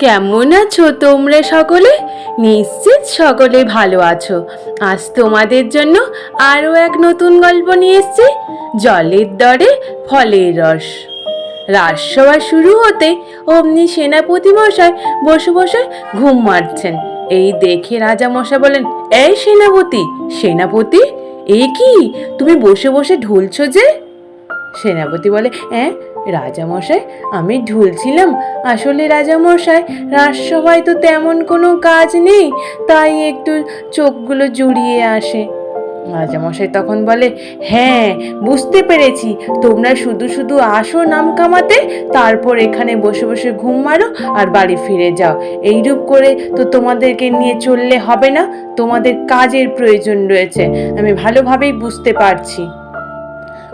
কেমন আছো তোমরা সকলে? নিশ্চিত সকলে ভালো আছো। আজ তোমাদের জন্য আরও এক নতুন গল্প নিয়ে এসেছি, জলের দরে ফলের রস। রাজসভা শুরু হতে অমনি সেনাপতি মশাই বসে বসে ঘুম মারছেন। এই দেখে রাজা মশাই বলেন, এই সেনাপতি সেনাপতি, এ কি? তুমি বসে বসে ঢুলছো যে? সেনাপতি বলে হ্যাঁ রাজামশাই, আমি ঢুলছিলাম। আসলে রাজামশাই, রাজসভায় তো তেমন কোনো কাজ নেই, তাই একটু চোখগুলো জুড়িয়ে আসে। রাজামশাই তখন বলে হ্যাঁ বুঝতে পেরেছি। তোমরা শুধু শুধু আসো নাম কামাতে, তারপর এখানে বসে বসে ঘুম মারো আর বাড়ি ফিরে যাও। এইরূপ করে তো তোমাদেরকে নিয়ে চললে হবে না। তোমাদের কাজের প্রয়োজন রয়েছে। আমি ভালোভাবেই বুঝতে পারছি।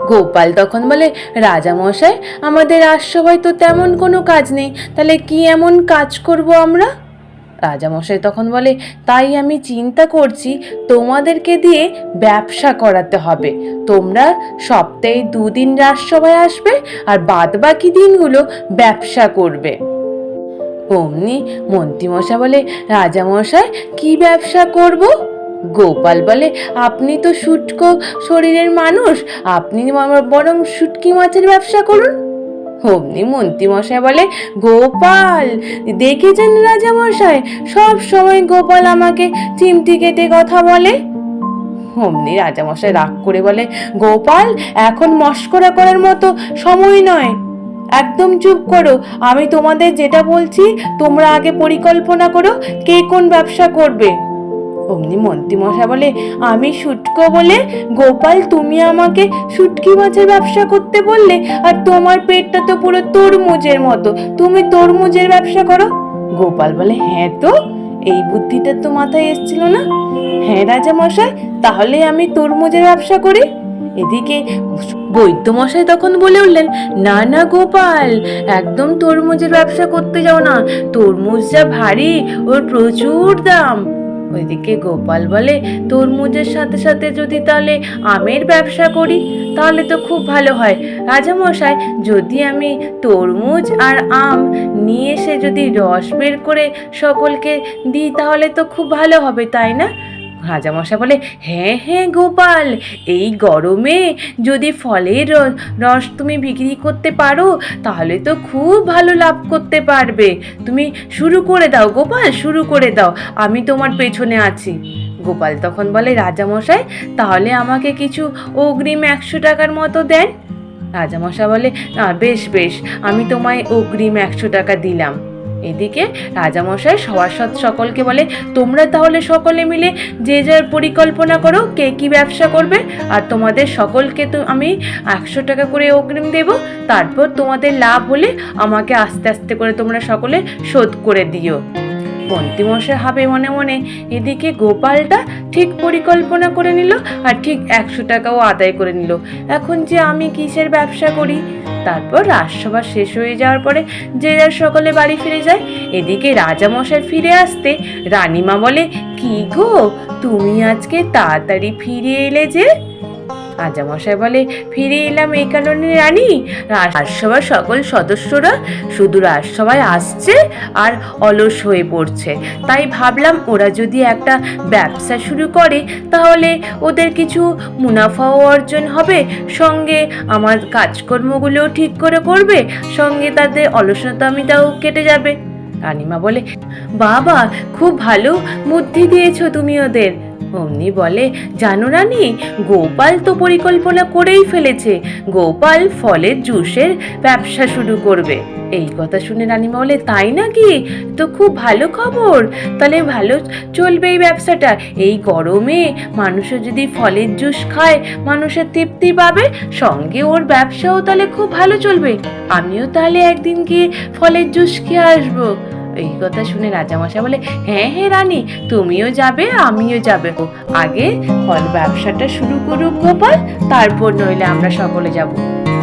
গোপাল তখন বলে, রাজামশাই, আমাদের রাজসভায় তো তেমন কোনো কাজ নেই, তাহলে কি এমন কাজ করব আমরা? রাজামশাই তখন বলে, তাই আমি চিন্তা করছি, তোমাদেরকে দিয়ে ব্যবসা করাতে হবে। তোমরা সপ্তাহে দুদিন রাজসভায় আসবে আর বাদ বাকি দিনগুলো ব্যবসা করবে। অমনি মন্ত্রীমশাই বলে, রাজামশাই, কি ব্যবসা করব? গোপাল বলে, আপনি তো শুটকো শরীরের মানুষ, আপনি বরং শুটকি মাছের ব্যবসা করুন। অমনি মন্ত্রীমশাই বলে, গোপাল, দেখেছেন রাজামশাই, সব সময় গোপাল আমাকে চিমটি কেটে কথা বলে? অমনি রাজামশাই রাগ করে বলে, গোপাল, এখন মস্করা করার মতো সময় নয়। একদম চুপ করো, আমি তোমাদের যেটা বলছি, তোমরা আগে পরিকল্পনা করো, কে কোন ব্যবসা করবে? অমনি মন্ত্রীমশাই বলে, আমি শুটকো বলে? গোপাল, তুমি আমাকে শুটকি মাছের ব্যবসা করতে বললে, আর তোমার পেটটা তো পুরো তরমুজের মতো। তুমি তরমুজের ব্যবসা করো? গোপাল বলে হ্যাঁ তো, এই বুদ্ধিটা তো মাথায় এসেছিল না। হ্যাঁ রাজা মশাই, তাহলে আমি তরমুজের ব্যবসা করি? এদিকে বৈদ্য মশাই তখন বলে উঠলেন, না না গোপাল, একদম তরমুজের ব্যবসা করতে যাও না। তরমুজ যা ভারী, ওর প্রচুর দাম। ওইদিকে গোপাল বলে, তরমুজের সাথে সাথে যদি তাহলে আমের ব্যবসা করি, তাহলে তো খুব ভালো হয়। রাজামশাই, যদি আমি তরমুজ আর আম নিয়ে এসে যদি রস বের করে সকলকে দিই, তাহলে তো খুব ভালো হবে, তাই না? রাজামশাই বলে হ্যাঁ হ্যাঁ গোপাল, এই গরমে যদি ফলের রস তুমি বিক্রি করতে পারো, তাহলে তো খুব ভালো লাভ করতে পারবে। তুমি শুরু করে দাও গোপাল, শুরু করে দাও, আমি তোমার পেছনে আছি। গোপাল তখন বলে, রাজামশাই, তাহলে আমাকে কিছু অগ্রিম একশো টাকার মতো দেন? রাজামশাই বলে, না, বেশ বেশ, আমি তোমায় অগ্রিম একশো টাকা দিলাম। এদিকে রাজামশাই সবার সভাসদ সকলকে বলে, তোমরা তাহলে সকলে মিলে যে যার পরিকল্পনা করো, কে কি ব্যবসা করবে, আর তোমাদের সকলকে তো আমি একশো টাকা করে অগ্রিম দেব, তারপর তোমাদের লাভ হলে আমাকে আস্তে আস্তে করে তোমরা সকলে শোধ করে দিও। মন্ত্রীমশাই হবে মনে মনে, এদিকে গোপালটা ঠিক পরিকল্পনা করে নিল, আর ঠিক একশো টাকাও আদায় করে নিল। এখন যে আমি কিসের ব্যবসা করি? তারপর রাজসভা শেষ হয়ে যাওয়ার পরে যে যার সকলে বাড়ি ফিরে যায়। এদিকে রাজামশাই ফিরে আসতে রানীমা বলে, কি গো, তুমি আজকে তাড়াতাড়ি ফিরে এলে যে? রাজামশাই বলে, ফিরে এলাম এই কারণে রানী। রাজসভার সকল সদস্যরা শুধু রাজসভায় আসছে আর অলস হয়ে পড়ছে। তাই ভাবলাম ওরা যদি একটা ব্যবসা শুরু করে, তাহলে ওদের কিছু মুনাফাও অর্জন হবে। সঙ্গে আমার কাজকর্মগুলোও ঠিক করে করবে। সঙ্গে তাদের অলসতামিটাও কেটে যাবে। রানিমা বলে, বাবা, খুব ভালো বুদ্ধি দিয়েছ তুমি ওদের। অমনি বলে, জানো রানী, গোপাল তো পরিকল্পনা করেই ফেলেছে। গোপাল ফলের জুসের ব্যবসা শুরু করবে। এই কথা শুনে রানীমা বলে, তাই নাকি? তো খুব ভালো খবর। তাহলে ভালো চলবে এই ব্যবসাটা। এই গরমে মানুষের যদি ফলের জুস খায়, মানুষের তৃপ্তি পাবে, সঙ্গে ওর ব্যবসাও তাহলে খুব ভালো চলবে। আমিও তাহলে একদিন গিয়ে ফলের জুস খেয়ে আসব। এই কথা শুনে রাজামশাই বলে হ্যাঁ হ্যাঁ রানী, তুমিও যাবে, আমিও যাবে। আগে ফল ব্যবসাটা শুরু করুক গোপাল, তারপর নইলে আমরা সকলে যাব।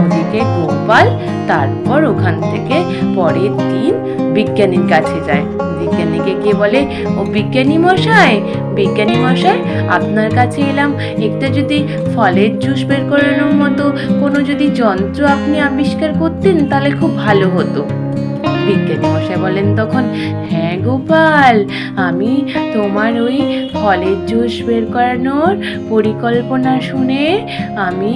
ওদিকে গোপাল তারপর ওখান থেকে পরের দিন বিজ্ঞানীর কাছে যায়। বিজ্ঞানীকে গিয়ে বলে? ও বিজ্ঞানী মশাই বিজ্ঞানী মশাই, আপনার কাছে এলাম। একটা যদি ফলের জুস বের করানোর মতো কোনো যদি যন্ত্র আপনি আবিষ্কার করতেন, তাহলে খুব ভালো হতো। বিজ্ঞানী মশাই বলেন তখন হ্যাঁ গোপাল, আমি তোমার ওই ফলের জুস বের করানোর পরিকল্পনা শুনে আমি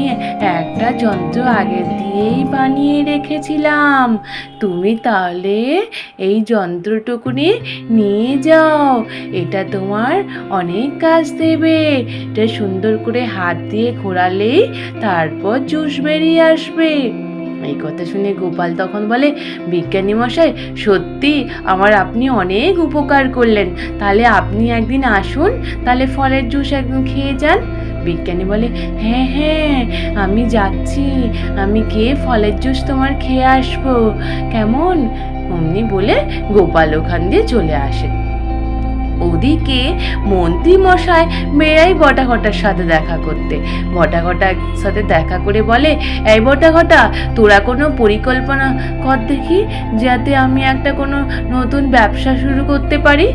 একটা যন্ত্র আগে দিয়েই বানিয়ে রেখেছিলাম। তুমি তাহলে এই যন্ত্রটুকুনি নিয়ে যাও, এটা তোমার অনেক কাজ দেবে। এটা সুন্দর করে হাত দিয়ে ঘোরালেই তারপর জুস বেরিয়ে আসবে। এই কথা শুনে গোপাল তখন বলে, বিজ্ঞানী মশাই, সত্যি আমার আপনি অনেক উপকার করলেন। তাহলে আপনি একদিন আসুন, তাহলে ফলের জুস একদিন খেয়ে যান। বিজ্ঞানী বলে হ্যাঁ হ্যাঁ আমি যাচ্ছি। আমি গিয়ে ফলের জুস তোমার খেয়ে আসব। কেমন? অমনি বলে গোপাল ওখান দিয়ে চলে আসে। ওদিকে মন্ত্রী মশাই মেয়েরাই বটা ঘটার সাথে দেখা করতে। বটা ঘটার সাথে দেখা করে বলে, এই বটা ঘটা তোরা কোনো পরিকল্পনা কর দেখি যাতে আমি একটা কোনো নতুন ব্যবসা শুরু করতে পারি?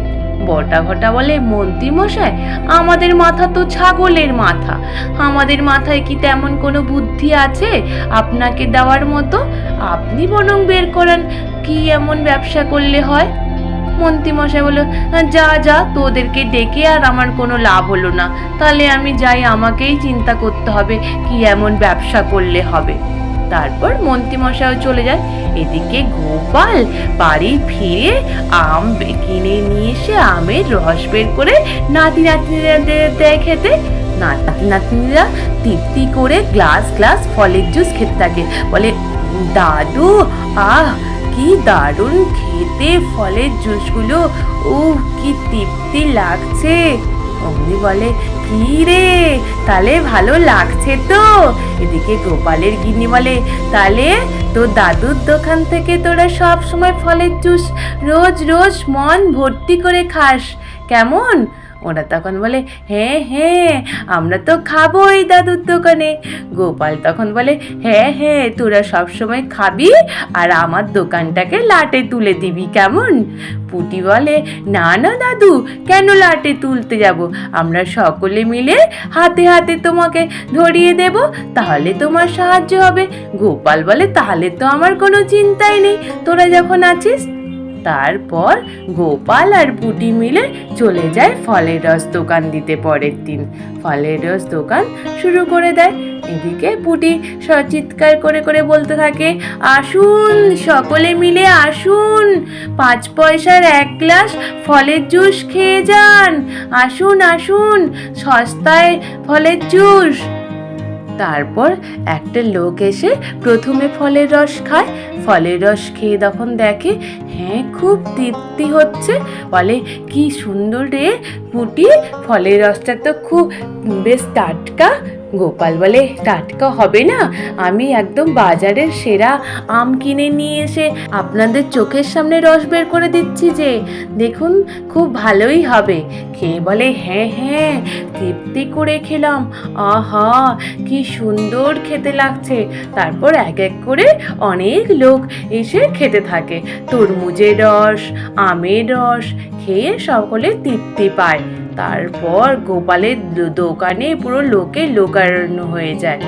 বটা ঘটা বলে মন্ত্রী মশাই আমাদের মাথা তো ছাগলের মাথা। আমাদের মাথায় কি তেমন কোনো বুদ্ধি আছে আপনাকে দেওয়ার মতো? আপনি বরং বের করেন, কি এমন ব্যবসা করলে হয়? মন্ত্রীমশাই বলল যা যা, তোদেরকে ডেকে আর আমার কোনো লাভ হলো না। তাহলে আমি যাই, আমাকেই চিন্তা করতে হবে, কি এমন ব্যবসা করলে হবে। তারপর মন্ত্রীমশাইও চলে যায়। এদিকে গোপাল বাড়ি ফিরে আম কিনে নিয়ে এসে আমের রস বের করে নাতি নাতনিরা দেয় খেতে। নাতি নাতনিরা তৃপ্তি করে গ্লাস গ্লাস ফলের জুস খেতে থাকে। বলে, দাদু, আহ, কি দারুণ খেতে, ফলের জুসগুলো। ও কি তৃপ্তি লাগছে। অমনি বলে, কি রে? তাহলে ভালো লাগছে তো। এদিকে গোপালের গিনি বলে তাহলে তো দাদুর দোকান থেকে তোরা সব সময় ফলের জুস রোজ রোজ মন ভর্তি করে খাস। কেমন? ওরা তখন বলে হ্যাঁ হ্যাঁ আমরা তো খাব খাবোই দাদুর দোকানে। গোপাল তখন বলে হ্যাঁ হ্যাঁ তোরা সবসময় খাবি আর আমার দোকানটাকে লাটে তুলে দিবি কেমন? পুটি বলে, না না, দাদু, কেন লাটে তুলতে যাব? আমরা সকলে মিলে হাতে হাতে তোমাকে ধরিয়ে দেব, তাহলে তোমার সাহায্য হবে। গোপাল বলে, তাহলে তো আমার কোনো চিন্তাই নেই। তোরা যখন আছিস তারপর গোপাল আর পুটি মিলে চলে যায় ফলের রস দোকান দিতে পরের দিন। ফলের রস দোকান শুরু করে দেয়। এদিকে পুটি স- চিৎকার করে করে বলতে থাকে, আসুন সকলে মিলে আসুন, পাঁচ পয়সার এক গ্লাস ফলের জুস খেয়ে যান। আসুন আসুন, সস্তায় ফলের জুস। তারপর একটা লোক এসে প্রথমে ফলের রস খায়, ফলের রস খেয়ে তখন দেখে হ্যাঁ খুব তৃপ্তি হচ্ছে। বলে, কি সুন্দর রে, পুটি, ফলের রসটা তো খুব, বেশ টাটকা। গোপাল বলে, টাটকা হবে না? আমি একদম বাজারের সেরা আম কিনে নিয়ে এসে আপনাদের চোখের সামনে রস বের করে দিচ্ছি যে, দেখুন, খুব ভালোই হবে। খেয়ে বলে হ্যাঁ হ্যাঁ তৃপ্তি করে খেলাম। আহা, কি সুন্দর খেতে লাগছে। তারপর এক এক করে অনেক লোক এসে খেতে থাকে। তরমুজের রস, আমের রস, খেয়ে সকলে তৃপ্তি পায়। তারপর গোপালের দোকানে পুরো লোকে লোকারণ্য হয়ে যায়।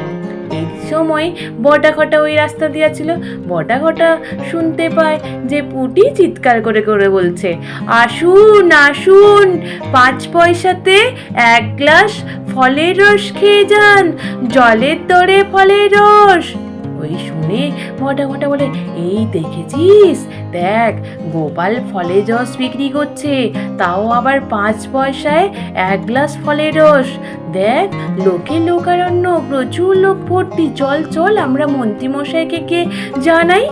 এই সময় বটা ঘটা ওই রাস্তা দিয়া ছিল। বটা ঘটা শুনতে পায় যে পুটি চিৎকার করে করে বলছে, আসুন আসুন, পাঁচ পয়সাতে এক গ্লাস ফলের রস খেয়ে যান, জলের দরে ফলের রস। ওই শুনে বটা ঘটা বলে, এই দেখেছিস? দেখ, গোপাল ফলে রস বিক্রি করছে, তাও আবার পাঁচ পয়সায় এক গ্লাস ফলের রস। দেখ, লোকে লোকারণ্য, প্রচুর লোক ভর্তি। চল চল, আমরা মন্ত্রীমশাইকে কে জানাই।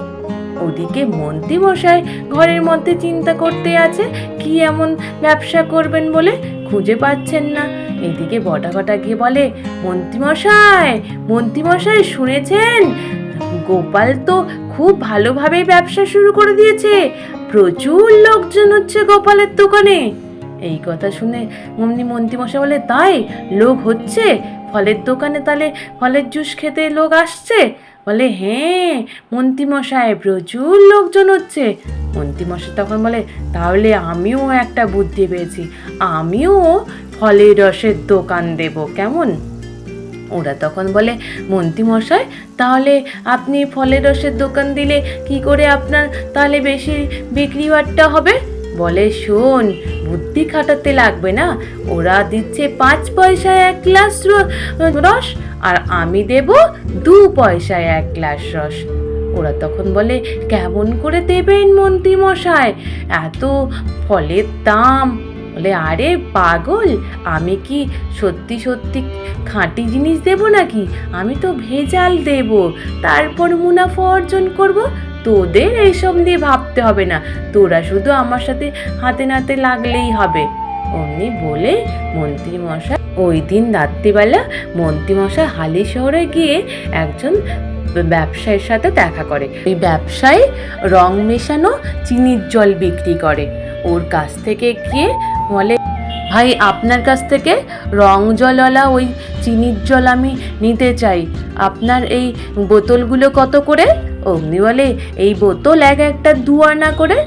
ওদিকে মন্ত্রীমশাই ঘরের মধ্যে চিন্তা করতে আছে, কি এমন ব্যবসা করবেন বলে? খুঁজে পাচ্ছেন না। এদিকে বটা কটা গিয়ে বলে মন্ত্রীমশাই মন্ত্রীমশাই শুনেছেন? গোপাল তো খুব ভালোভাবেই ব্যবসা শুরু করে দিয়েছে। প্রচুর লোকজন হচ্ছে গোপালের দোকানে। এই কথা শুনে অমনি মন্ত্রীমশাই বলে, তাই লোক হচ্ছে? ফলের দোকানে তাহলে ফলের জুস খেতে লোক আসছে? বলে হ্যাঁ মন্ত্রীমশাই প্রচুর লোকজন হচ্ছে। মন্ত্রীমশাই তখন বলে, তাহলে আমিও একটা বুদ্ধি পেয়েছি। আমিও ফলের রসের দোকান দেব, কেমন? ওরা তখন বলে, মন্ত্রীমশাই, তাহলে আপনি ফলের রসের দোকান দিলে কি করে আপনার তাহলে বেশি বিক্রি বাট্টা হবে? বলে, শোন, বুদ্ধি খাটাতে লাগবে না। ওরা দিচ্ছে পাঁচ পয়সায় এক গ্লাস রস আর আমি দেব দু পয়সায় এক গ্লাস রস। ওরা তখন বলে, কেমন করে দেবেন মন্ত্রী মশাই? এত ফলের দাম? বলে, আরে পাগল, আমি কি সত্যি সত্যি খাঁটি জিনিস দেব নাকি? আমি তো ভেজাল দেব। তারপর মুনাফা অর্জন করব? তোদের এইসব নিয়ে ভাবতে হবে না। তোরা শুধু আমার সাথে হাতে নাতে লাগলেই হবে। অমনি বলে মন্ত্রীমশাই, ওই দিন রাত্রিবেলা মন্ত্রীমশাই হালি শহরে গিয়ে একজন ব্যবসায়ীর সাথে দেখা করে। ওই ব্যবসায়ী রং মেশানো চিনির জল বিক্রি করে। ওর কাছ থেকে গিয়ে বলে, ভাই, আপনার কাছ থেকে রং জলওয়ালা ওই চিনির জল আমি নিতে চাই। আপনার এই বোতলগুলো কত করে? অমনি বলে, এই বোতল এক একটা দু আনা করে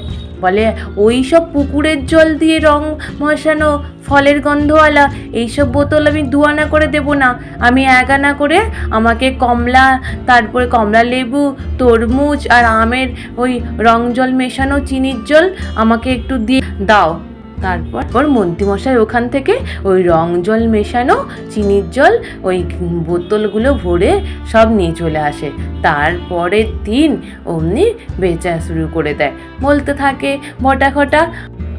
বলে ওই সব পুকুরের জল দিয়ে রং মশানো ফলের গন্ধওয়ালা, এইসব বোতল আমি দু আনা করে দেব না। আমি এক আনা করে আমাকে কমলা, তারপরে কমলা লেবু, তরমুজ আর আমের ওই রং জল মেশানো চিনির জল আমাকে একটু দিয়ে দাও। তারপর মন্ত্রীমশাই ওখান থেকে ওই রং জল মেশানো, চিনির জল, ওই বোতলগুলো ভরে সব নিয়ে চলে আসে। তারপরের দিন অমনি বেচা শুরু করে দেয়। বলতে থাকে বটা খটা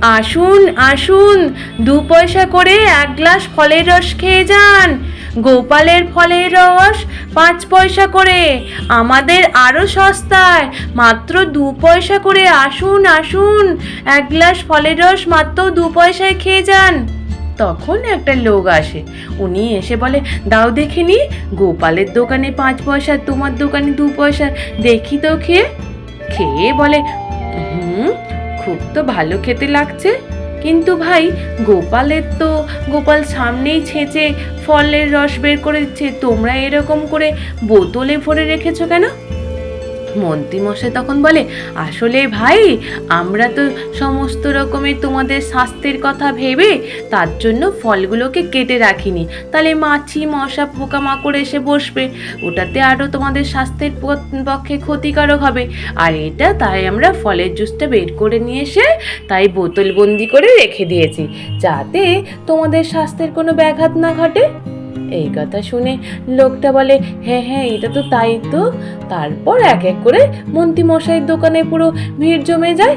আসুন আসুন, দু পয়সা করে এক গ্লাস ফলের রস খেয়ে যান। গোপালের ফলের রস পাঁচ পয়সা করে। আমাদের আরও সস্তায়। মাত্র দু পয়সা করে আসুন আসুন। এক গ্লাস ফলের রস মাত্র দু পয়সায় খেয়ে যান। তখন একটা লোক আসে। উনি এসে বলে, দাও দেখিনি গোপালের দোকানে পাঁচ পয়সা, তোমার দোকানে দু পয়সা, দেখি তো খেয়ে। খেয়ে বলে, হুম খুব তো ভালো খেতে লাগছে। কিন্তু ভাই, গোপালের তো, গোপাল সামনেই ছেঁচে ফলের রস বের করে দিচ্ছে তোমরা এরকম করে বোতলে ভরে রেখেছো কেন? মন্ত্রীমশাই তখন বলে, আসলে ভাই, আমরা তো সমস্ত রকমের তোমাদের স্বাস্থ্যের কথা ভেবে তার জন্য ফলগুলোকে কেটে রাখিনি। তাহলে মাছি, মশা, পোকামাকড় এসে বসবে। ওটাতে আরও তোমাদের স্বাস্থ্যের পক্ষে ক্ষতিকারক হবে। আর এটা তাই আমরা ফলের জুসটা বের করে নিয়ে এসে তাই বোতলবন্দি করে রেখে দিয়েছি। যাতে তোমাদের স্বাস্থ্যের কোনো ব্যাঘাত না ঘটে। এই কথা শুনে লোকটা বলে হ্যাঁ হ্যাঁ এটা তো তাই তো। তারপর এক এক করে মন্ত্রী মশাইয়ের দোকানে পুরো ভিড় জমে যায়।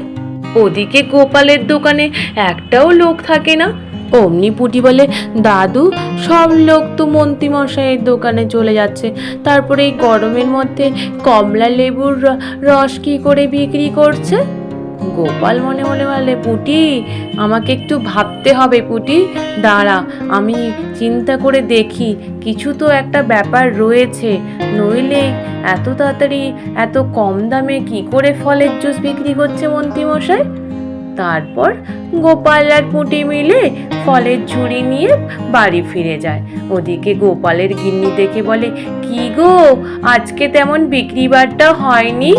ওদিকে গোপালের দোকানে একটাও লোক থাকে না। অমনি পুটি বলে, দাদু, সব লোক তো মন্ত্রী মশাইয়ের দোকানে চলে যাচ্ছে। তারপরে এই গরমের মধ্যে কমলা লেবুর রস কি করে বিক্রি করছে? গোপাল মনে মনে বলে, পুটি, আমাকে একটু ভাবতে হবে পুটি। দাঁড়া, আমি চিন্তা করে দেখি। কিছু তো একটা ব্যাপার রয়েছে। নইলে এত তাড়াতাড়ি, এত কম দামে কি করে ফলের জুস বিক্রি করছে মন্ত্রীমশাই? তারপর গোপাল আর পুঁটি মিলে ফলের ঝুড়ি নিয়ে বাড়ি ফিরে যায়। ওদিকে গোপালের গিন্নি দেখে বলে, কি গো, আজকে তেমন বিক্রি বাট্টা হয়নি?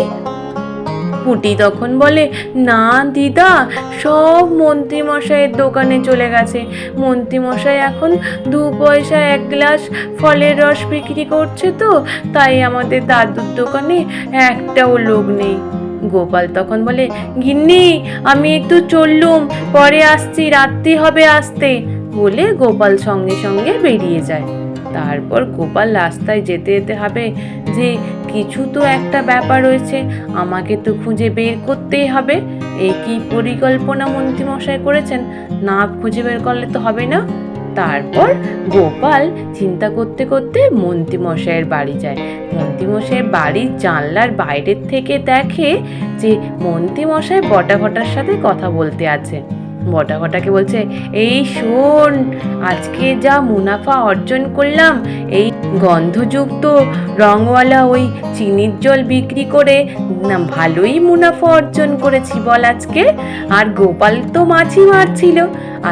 পুটি তখন বলে, না দিদা, সব মন্ত্রীমশাইয়ের দোকানে চলে গেছে। মন্ত্রীমশাই এখন দু পয়সা এক গ্লাস ফলের রস বিক্রি করছে তো, তাই আমাদের দাদুর দোকানে একটাও লোক নেই। গোপাল তখন বলে, গিন্নি, আমি একটু চললুম, পরে আসছি, রাত্রি হবে আসতে। বলে গোপাল সঙ্গে সঙ্গে বেরিয়ে যায়। তারপর গোপাল রাস্তায় যেতে যেতে হবে যে কিছু তো একটা ব্যাপার রয়েছে, আমাকে তো খুঁজে বের করতেই হবে। এই কি পরিকল্পনা মন্ত্রীমশাই করেছেন? না খুঁজে বের করলে তো হবে না। তারপর গোপাল চিন্তা করতে করতে মন্ত্রীমশাইয়ের বাড়ি যায়। মন্ত্রীমশাইয়ের বাড়ির জানলার বাইরের থেকে দেখে যে মন্ত্রীমশাই বটা ঘটার সাথে কথা বলতে আছে। বটা ঘটাকে বলছে, এই শোন, আজকে যা মুনাফা অর্জন করলাম, এই গন্ধযুক্ত রংওয়ালা ওই চিনির জল বিক্রি করে, না, ভালোই মুনাফা অর্জন করেছি বল আজকে। আর গোপাল তো মাছই মারছিল।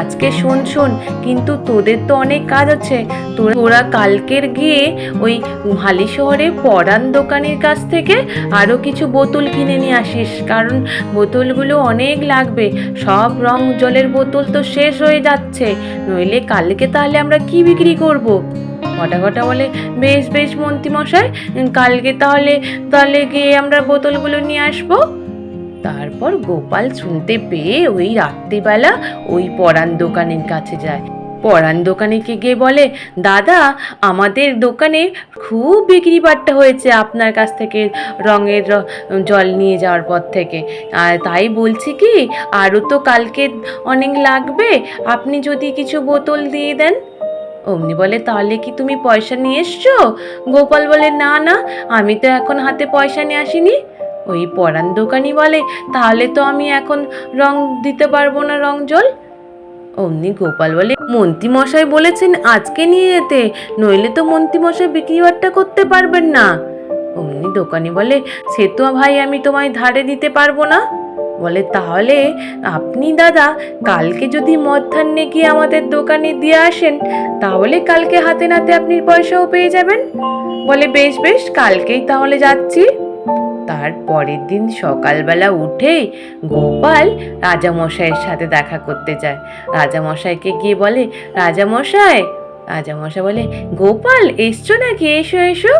আজকে শোন শোন, কিন্তু তোদের তো অনেক কাজ আছে। তোরা কালকের গিয়ে ওই হালি শহরে পরান দোকানের কাছ থেকে আরও কিছু বোতল কিনে নিয়ে আসিস, কারণ বোতলগুলো অনেক লাগবে। সব রং জলের বোতল তো শেষ হয়ে যাচ্ছে। নইলে কালকে তাহলে আমরা কি বিক্রি করব? ঘটা ঘটা বলে, বেশ বেশ, মন্ত্রীমশাই, কালকে তাহলে তাহলে গিয়ে আমরা বোতলগুলো নিয়ে আসব। তারপর গোপাল শুনতে পেয়ে ওই রাত্রিবেলা ওই পরাণ দোকানের কাছে যায়। পরাণ দোকানে কে গিয়ে বলে, দাদা, আমাদের দোকানে খুব বিক্রি বাট্টা হয়েছে আপনার কাছ থেকে রঙের জল নিয়ে যাওয়ার পর থেকে। আর তাই বলছি কি আরও তো কালকে অনেক লাগবে, আপনি যদি কিছু বোতল দিয়ে দেন। অমনি বলে, তাহলে কি তুমি পয়সা নিয়ে এসছো? গোপাল বলে, না না, আমি তো এখন হাতে পয়সা নিয়ে আসিনি। ওই পরান দোকানি বলে, তাহলে তো আমি এখন রং দিতে পারব না রং জল? অমনি গোপাল বলে, মন্ত্রীমশাই বলেছেন আজকে নিয়ে যেতে, নইলে তো মন্ত্রীমশাই বিক্রি বাট্টা করতে পারবেন না। অমনি দোকানি বলে, সে তো ভাই আমি তোমায় ধারে দিতে পারব না। বলে, তাহলে আপনি দাদা কালকে যদি মধ্যাহ্নে গিয়ে আমাদের দোকানে দিয়ে আসেন, তাহলে কালকে হাতে নাতে আপনি পয়সাও পেয়ে যাবেন। বলে, বেশ বেশ, কালকেই তাহলে যাচ্ছি। তার পরের দিন সকালবেলা উঠে গোপাল রাজামশাইয়ের সাথে দেখা করতে যায়। রাজামশাইকে গিয়ে বলে, রাজামশাই! রাজামশাই বলে, গোপাল, এসছো নাকি? এসো এসো!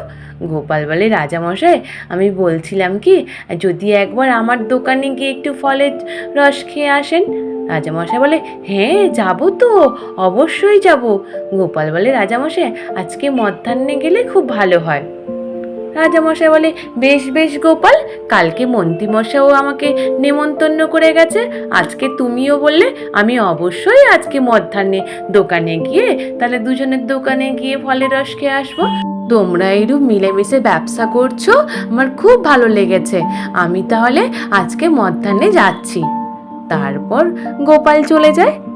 গোপাল বলে, রাজামশাই, আমি বলছিলাম কি, যদি একবার আমার দোকানে গিয়ে একটু ফলের রস খেয়ে আসেন? রাজামশাই বলে হ্যাঁ যাব তো, অবশ্যই যাব। গোপাল বলে, রাজামশাই, আজকে মধ্যাহ্নে গেলে খুব ভালো হয়। রাজামশাই বলে, বেশ বেশ গোপাল, কালকে মন্ত্রীমশাইও আমাকে নেমন্তন্ন করে গেছে। আজকে তুমিও বললে, আমি অবশ্যই আজকে মধ্যাহ্নে দোকানে গিয়ে, তাহলে দুজনের দোকানে গিয়ে ফলের রস খেয়ে আসব। তোমরা এরূপ মিলেমিশে ব্যবসা করছ, আমার খুব ভালো লেগেছে। আমি তাহলে আজকে মধ্যাহ্নে যাচ্ছি। তারপর গোপাল চলে যায়।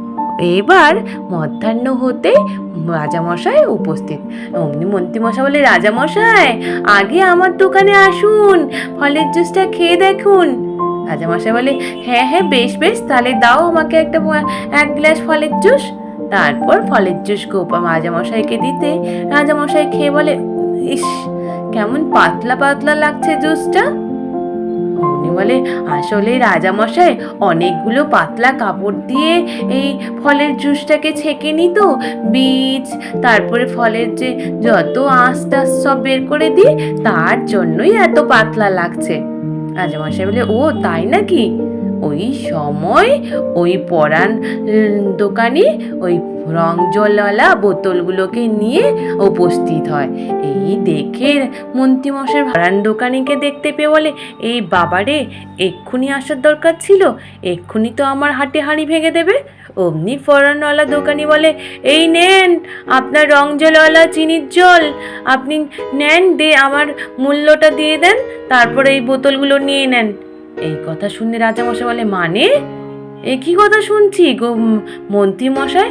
এবার মধ্যাহ্ন হতে রাজামশাই উপস্থিত। অমনি মন্ত্রীমশাই বলে, রাজামশাই, আগে আমার দোকানে আসুন, ফলের জুসটা খেয়ে দেখুন। রাজামশাই বলে হ্যাঁ হ্যাঁ বেশ বেশ, তাহলে দাও আমাকে একটা এক গ্লাস ফলের জুস। তারপর ফলের জুস গোপা রাজামশাইকে দিতে, রাজামশাই খেয়ে বলে ইস, কেমন পাতলা পাতলা লাগছে জুসটা। বলে, আসলে রাজামশাই, অনেকগুলো পাতলা কাপড় দিয়ে এই ফলের জুসটাকে ছেঁকে নিত বীজ, তারপরে ফলের যে যত আঁশ সব বের করে দিই, তার জন্যই এত পাতলা লাগছে। রাজামশাই বলে, ও, তাই নাকি? ওই সময় ওই পরাণ দোকানে ওই রং জলওয়ালা বোতলগুলোকে নিয়ে উপস্থিত হয়। এই দেখে মন্ত্রীমশাই ভাড়ান দোকানিকে দেখতে পেয়ে বলে, এই বাবারে, এক্ষুনি আসার দরকার ছিল, এক্ষুনি তো আমার হাটে হাঁড়ি ভেঙে দেবে। অমনি ফরানওয়ালা দোকানি বলে, এই নেন, আপনার রং জলওয়ালা চিনির জল, আপনি নেন, দে, আমার মূল্যটা দিয়ে দেন, তারপরে এই বোতলগুলো নিয়ে নেন। এই কথা শুনে রাজামশাই বলে মানে? এ কি কথা শুনছি গো মন্ত্রী মশাই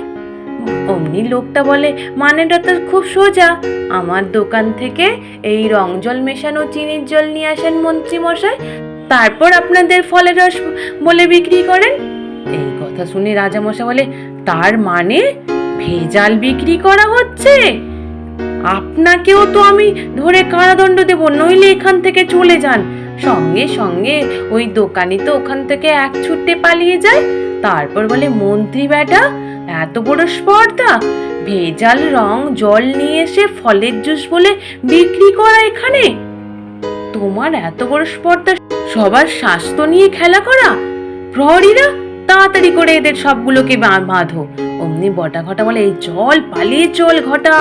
অমনি লোকটা বলে, মানেটা তো খুব সোজা। আমার দোকান থেকে এই রং জল মেশানো চিনির জল নিয়ে আসেন মন্ত্রী মশাই তারপর আপনাদের ফলের রস বলে বিক্রি করেন? এই কথা শুনে রাজামশাই বলে, তার মানে ভেজাল বিক্রি করা হচ্ছে? আপনাকেও তো আমি ধরে কারাদণ্ড দেব, নইলে এখান থেকে চলে যান। সঙ্গে সঙ্গে ওই দোকানি তো ওখান থেকে এক ছুটে পালিয়ে যায়। তারপর বলে, মন্ত্রী বেটা এত বড় স্পর্ধা। ভেজাল রং জল নিয়ে এসে ফলের জুস বলে বিক্রি করা এখানে? তোমার এত বড় স্পর্ধা, সবার স্বাস্থ্য নিয়ে খেলা করা? প্রহরীরা, তাড়াতাড়ি করে এদের সবগুলোকে বাঁধো। অমনি বটা ঘটা বলে, এই চল, পালিয়ে চল ঘটা,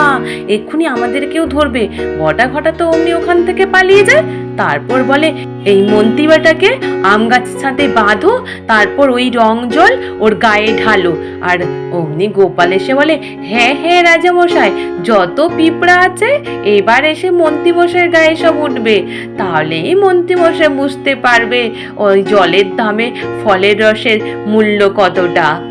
এক্ষুনি আমাদেরকেও ধরবে। বটা ঘটা তো অমনি ওখান থেকে পালিয়ে যায়। তারপর বলে, এই মন্ত্রীবাটাকে আম গাছের সাথে বাঁধো, তারপর ওই রং জল ওর গায়ে ঢালো। আর অমনি গোপাল এসে বলে হ্যাঁ হ্যাঁ রাজামশাই, যত পিঁপড়া আছে, এবার এসে মন্ত্রীমশাইয়ের গায়ে সব উঠবে। তাহলেই মন্ত্রীমশাই বুঝতে পারবে ওই জলের দামে ফলের রসের মূল্য কতটা।